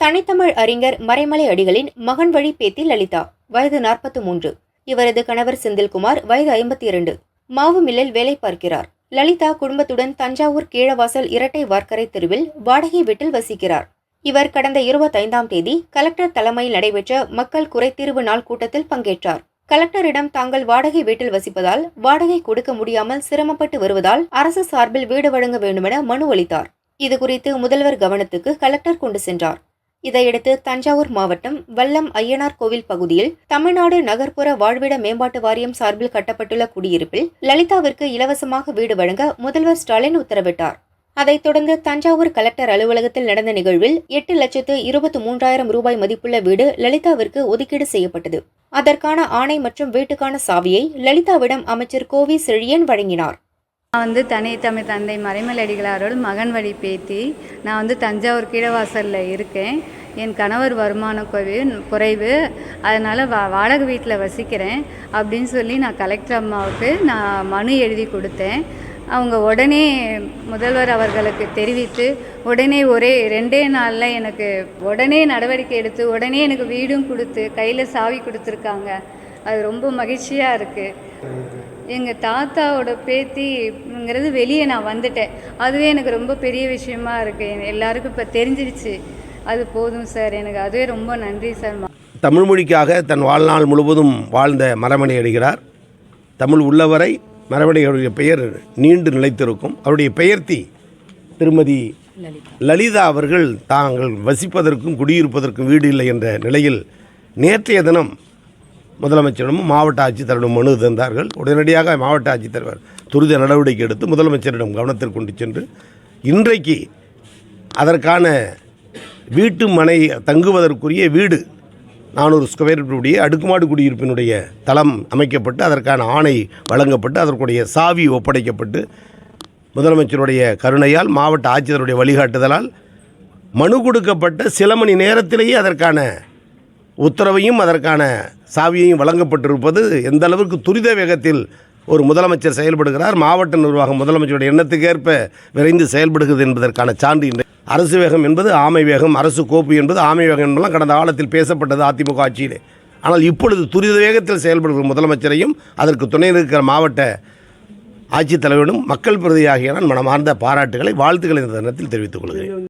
தனித்தமிழ் அறிஞர் மறைமலை அடிகளின் மகன் வழி பேத்தி லலிதா வயது நாற்பத்து மூன்று. இவரது கணவர் செந்தில்குமார் வயது ஐம்பத்தி இரண்டு. மாவு மில்லில் வேலை பார்க்கிறார். லலிதா குடும்பத்துடன் தஞ்சாவூர் கீழவாசல் இரட்டை வார்க்கரை தெருவில் வாடகை வீட்டில் வசிக்கிறார். இவர் கடந்த இருபத்தைந்தாம் தேதி கலெக்டர் தலைமையில் நடைபெற்ற மக்கள் குறைத்தீர்வு நாள் கூட்டத்தில் பங்கேற்றார். கலெக்டரிடம் தாங்கள் வாடகை வீட்டில் வசிப்பதால் வாடகை கொடுக்க முடியாமல் சிரமப்பட்டு வருவதால் அரசு சார்பில் வீடு வழங்க வேண்டுமென மனு அளித்தார். இதுகுறித்து முதல்வர் கவனத்துக்கு கலெக்டர் கொண்டு சென்றார். இதையடுத்து தஞ்சாவூர் மாவட்டம் வல்லம் ஐயனார் கோவில் பகுதியில் தமிழ்நாடு நகர்ப்புற வாழ்விட மேம்பாட்டு வாரியம் சார்பில் கட்டப்பட்டுள்ள குடியிருப்பில் லலிதாவிற்கு இலவசமாக வீடு வழங்க முதல்வர் ஸ்டாலின் உத்தரவிட்டார். அதைத் தொடர்ந்து தஞ்சாவூர் கலெக்டர் அலுவலகத்தில் நடந்த நிகழ்வில் எட்டு லட்சத்து இருபத்தி மூன்றாயிரம் ரூபாய் மதிப்புள்ள வீடு லலிதாவிற்கு ஒதுக்கீடு செய்யப்பட்டது. அதற்கான ஆணை மற்றும் வீட்டுக்கான சாவியை லலிதாவிடம் அமைச்சர் கோவி செழியன் வழங்கினார். நான் வந்து தனி தமிழ் தந்தை மறைமலடிகளாரோட மகன் வழி பேத்தி. நான் வந்து தஞ்சாவூர் கீழவாசலில் இருக்கேன். என் கணவர் வருமானம் குறைவு குறைவு. அதனால் வா வாடகை வீட்டில் வசிக்கிறேன் அப்படின்னு சொல்லி நான் கலெக்டர் அம்மாவுக்கு நான் மனு எழுதி கொடுத்தேன். அவங்க உடனே முதல்வர் அவர்களுக்கு தெரிவித்து உடனே ஒரே ரெண்டே நாளில் எனக்கு உடனே நடவடிக்கை எடுத்து உடனே எனக்கு வீடும் கொடுத்து கையில் சாவி கொடுத்துருக்காங்க. அது ரொம்ப மகிழ்ச்சியாக இருக்குது எங்கள் தாத்தாவோட பேத்திங்கிறது வெளியே நான் வந்துட்டேன். அதுவே எனக்கு ரொம்ப பெரிய விஷயமா இருக்குது எல்லாருக்கும் இப்போ தெரிஞ்சிடுச்சு அது போதும் சார். எனக்கு அதுவே ரொம்ப நன்றி சார். தமிழ் மொழிக்காக தன் வாழ்நாள் முழுவதும் வாழ்ந்த மரமணி அடிகிறார். தமிழ் உள்ளவரை மரமணி அவருடைய பெயர் நீண்டு நிலைத்திருக்கும். அவருடைய பெயர்த்தி திருமதி லலிதா அவர்கள் தாங்கள் வசிப்பதற்கும் குடியிருப்பதற்கும் வீடு இல்லை என்ற நிலையில் நேற்றைய தினம் முதலமைச்சரிடமும் மாவட்ட ஆட்சித்தலைவரிடம் மனு தந்தார்கள். உடனடியாக மாவட்ட ஆட்சித்தலைவர் துரித நடவடிக்கை எடுத்து முதலமைச்சரிடம் கவனத்தில் கொண்டு சென்று இன்றைக்கு அதற்கான வீட்டு மனை தங்குவதற்குரிய வீடு நானூறு ஸ்கொயர் ஃபீட்டுடைய அடுக்குமாடு குடியிருப்பினுடைய தளம் அமைக்கப்பட்டு அதற்கான ஆணை வழங்கப்பட்டு அதற்குடைய சாவி ஒப்படைக்கப்பட்டு முதலமைச்சருடைய கருணையால் மாவட்ட ஆட்சியருடைய வழிகாட்டுதலால் மனு கொடுக்கப்பட்ட சில மணி நேரத்திலேயே அதற்கான உத்தரவையும் அதற்கான சாவியையும் வழங்கப்பட்டிருப்பது எந்த அளவுக்கு துரித வேகத்தில் ஒரு முதலமைச்சர் செயல்படுகிறார் மாவட்ட நிர்வாகம் முதலமைச்சருடைய எண்ணத்துக்கேற்ப விரைந்து செயல்படுகிறது என்பதற்கான சான்று இன்று அரசு வேகம் என்பது ஆமை வேகம் அரசு கோப்பு என்பது ஆமை வேகம் என்பதெல்லாம் கடந்த காலத்தில் பேசப்பட்டது அதிமுக ஆட்சியிலே. ஆனால் இப்பொழுது துரித வேகத்தில் செயல்படுகிற முதலமைச்சரையும் அதற்கு துணை இருக்கிற மாவட்ட ஆட்சித்தலைவரும் மக்கள் பிரதியாகிய நான் மனமார்ந்த பாராட்டுகளை வாழ்த்துக்களை இந்த தினத்தில் தெரிவித்துக் கொள்கிறேன்.